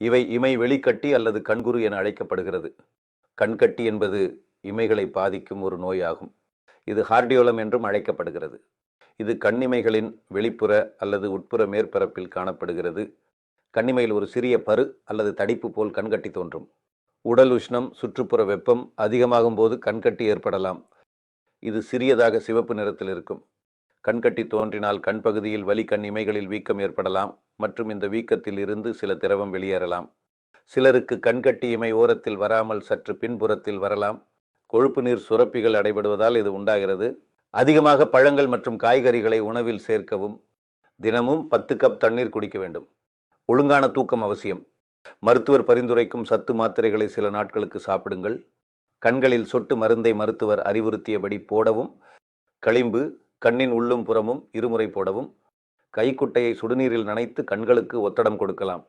இவை இமை வெளிக்கட்டி அல்லது கண்குரு என அழைக்கப்படுகிறது. கண்கட்டி என்பது இமைகளை பாதிக்கும் ஒரு நோயாகும். இது ஹார்டியோலம் என்றும் அழைக்கப்படுகிறது. இது கண்ணிமைகளின் வெளிப்புற அல்லது உட்புற மேற்பரப்பில் காணப்படுகிறது. கண்ணிமையில் ஒரு சிறிய பரு அல்லது தடிப்பு போல் கண்கட்டி தோன்றும். உடல் உஷ்ணம் சுற்றுப்புற வெப்பம் அதிகமாகும் போது கண்கட்டி ஏற்படலாம். இது சிறியதாக சிவப்பு நிறத்தில் இருக்கும். கண்கட்டி தோன்றினால் கண் பகுதியில் வலி கண் இமைகளில் வீக்கம் ஏற்படலாம். மற்றும் இந்த வீக்கத்தில் இருந்து சில திரவம் வெளியேறலாம். சிலருக்கு கண்கட்டி இமை ஓரத்தில் வராமல் சற்று பின்புறத்தில் வரலாம். கொழுப்பு நீர் சுரப்பிகள் அடைபடுவதால் இது உண்டாகிறது. அதிகமாக பழங்கள் மற்றும் காய்கறிகளை உணவில் சேர்க்கவும் தினமும் பத்து கப் தண்ணீர் குடிக்க வேண்டும். ஒழுங்கான தூக்கம் அவசியம். மருத்துவர் பரிந்துரைக்கும் சத்து மாத்திரைகளை சில நாட்களுக்கு சாப்பிடுங்கள். கண்களில் சொட்டு மருந்தை மருத்துவர் அறிவுறுத்தியபடி போடவும் களிம்பு கண்ணின் உள்ளும் புறமும் இருமுறை போடவும் கைக்குட்டையை சுடுநீரில் நனைத்து கண்களுக்கு ஒத்தடம் கொடுக்கலாம்.